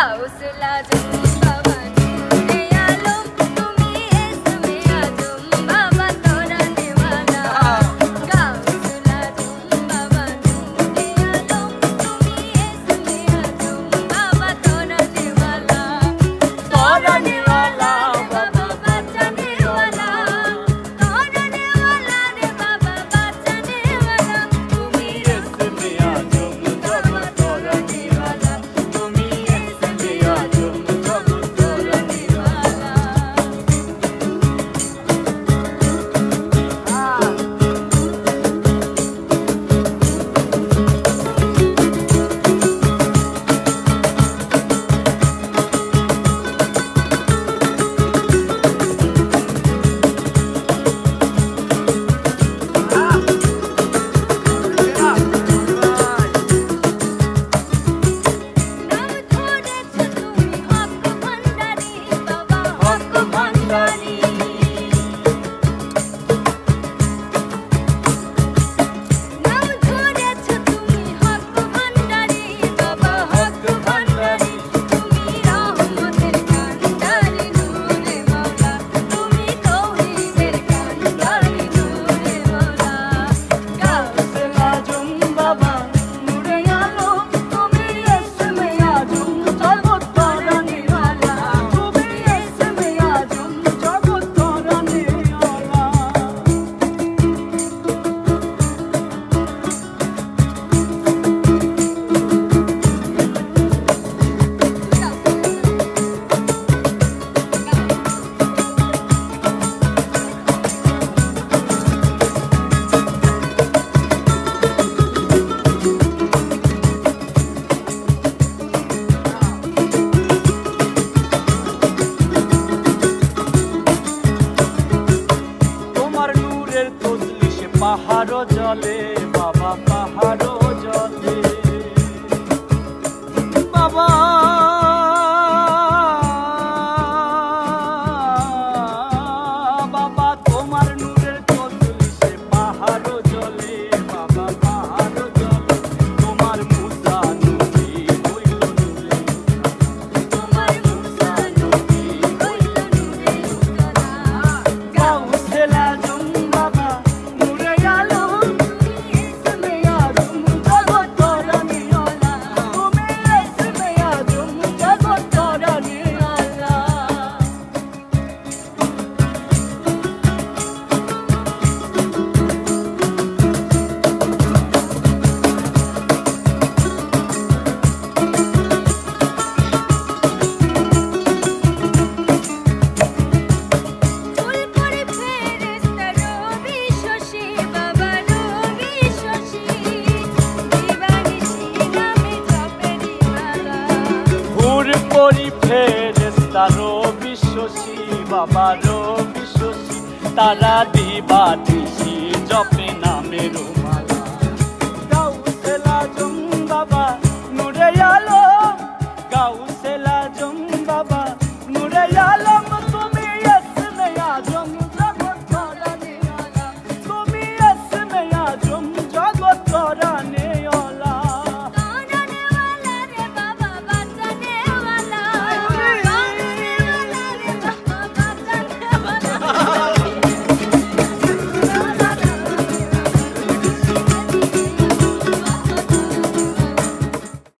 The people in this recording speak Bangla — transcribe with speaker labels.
Speaker 1: Klausula. পাহাড় জলে বাবা পাহাড় জলে। বাবার শশী তারা দিবা দিশি জপে নামের মালা